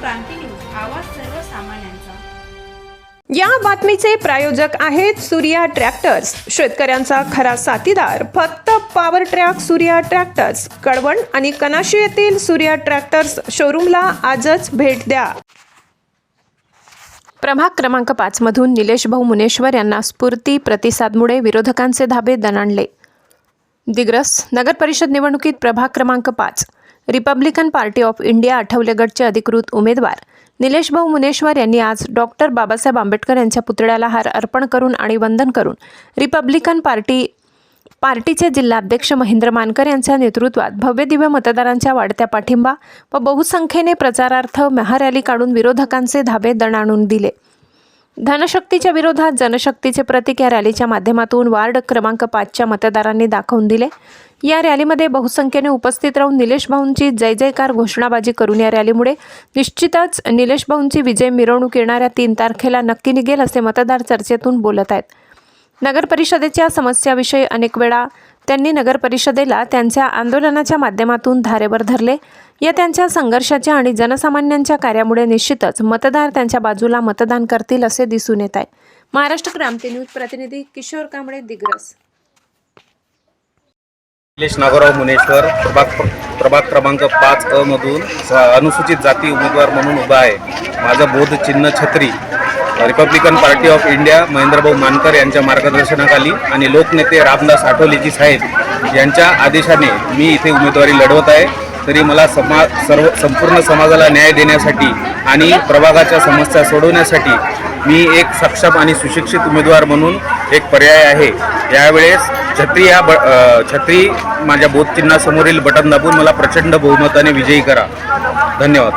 क्रांती news आवाज सर्वसामान्यांचा या बातमीचे प्रायोजक आहेत सूर्या ट्रॅक्टर्स. शेतकऱ्यांचा खरा साथीदार. फक्त power track Surya tractors Kalwan आणि कनाशी येथील सूर्या ट्रॅक्टर्स शोरूमला आजच भेट द्या. प्रभाग क्रमांक पाचमधून निलेश भाऊ मुनेश्वर यांना स्फूर्ती प्रतिसादमुळे विरोधकांचे धाबे दणाणले. दिग्रस नगर परिषद निवडणुकीत प्रभाग क्रमांक पाच. Republican party of India Athawale गटचे अधिकृत उमेदवार. निलेश भाऊ मुनेश्वर यांनी आज डॉक्टर बाबासाहेब आंबेडकर यांच्या पुतळ्याला हार अर्पण करून आणि वंदन करून रिपब्लिकन पार्टी पार्टीचे जिल्हाध्यक्ष महेंद्र मानकर यांच्या नेतृत्वात भव्यदिव्य मतदारांच्या वाढत्या पाठिंबा व बहुसंख्येने प्रचारार्थ महारॅली काढून विरोधकांचे धाबे दणाणून दिले. धनशक्तीच्या विरोधात जनशक्तीचे प्रतीक या रॅलीच्या माध्यमातून वार्ड क्रमांक पाचच्या मतदारांनी दाखवून दिले. या रॅलीमध्ये बहुसंख्येने उपस्थित राहून निलेश भाऊंची जय जयकार घोषणाबाजी करून या रॅलीमुळे निश्चितच निलेश भाऊंची विजय मिरवणूक येणाऱ्या तीन तारखेला नक्की निघेल असे मतदार चर्चेतून बोलत आहेत. नगर परिषदेच्या समस्याविषयी अनेक वेळा त्यांनी नगर परिषदेला त्यांच्या आंदोलनाच्या माध्यमातून धारेवर धरले. या त्यांच्या संघर्षाच्या आणि जनसामान्यांच्या कार्यामुळे निश्चितच मतदार त्यांच्या बाजूला मतदान करतील असे दिसून येत आहे. महाराष्ट्र क्रांती न्यूज प्रतिनिधी किशोर कांबळे दिग्रस. निलेश नागोराव मुनेश्वर प्रभाग प्रभाग क्रमांक पाच अ मधून स- अनुसूचित जाती उमेदवार म्हणून उभा आहे. माझं बोध चिन्ह छत्री. Republican party of India Mahendrabhau Mankar यांच्या मार्गदर्शनाखाली आणि लोकनेते रामदास आठवलेजी साहेब यांच्या आदेशाने मी इथे उमेदवारी लढवत आहे. तरी मला समा सर्व संपूर्ण समाजाला न्याय देण्यासाठी आणि प्रभागाच्या समस्या सोडवण्यासाठी मी एक सक्षम आणि सुशिक्षित उमेदवार म्हणून एक पर्याय आहे. यावेळेस छत्री या ब छत्री माझ्या बोधचिन्हासमोरील बटन दाबून मला प्रचंड बहुमताने विजयी करा. धन्यवाद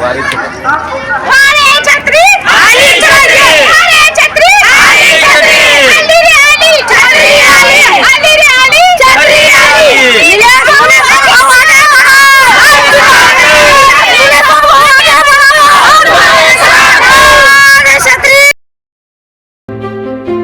वारीचे हरे छत्री हरे छत्री हरे छत्री हरे छत्री आली रे आली छत्री आली आली रे आली छत्री आली निले भाऊने भाऊ आगे बढ़ो निले भाऊ आगे बढ़ो हरे छत्री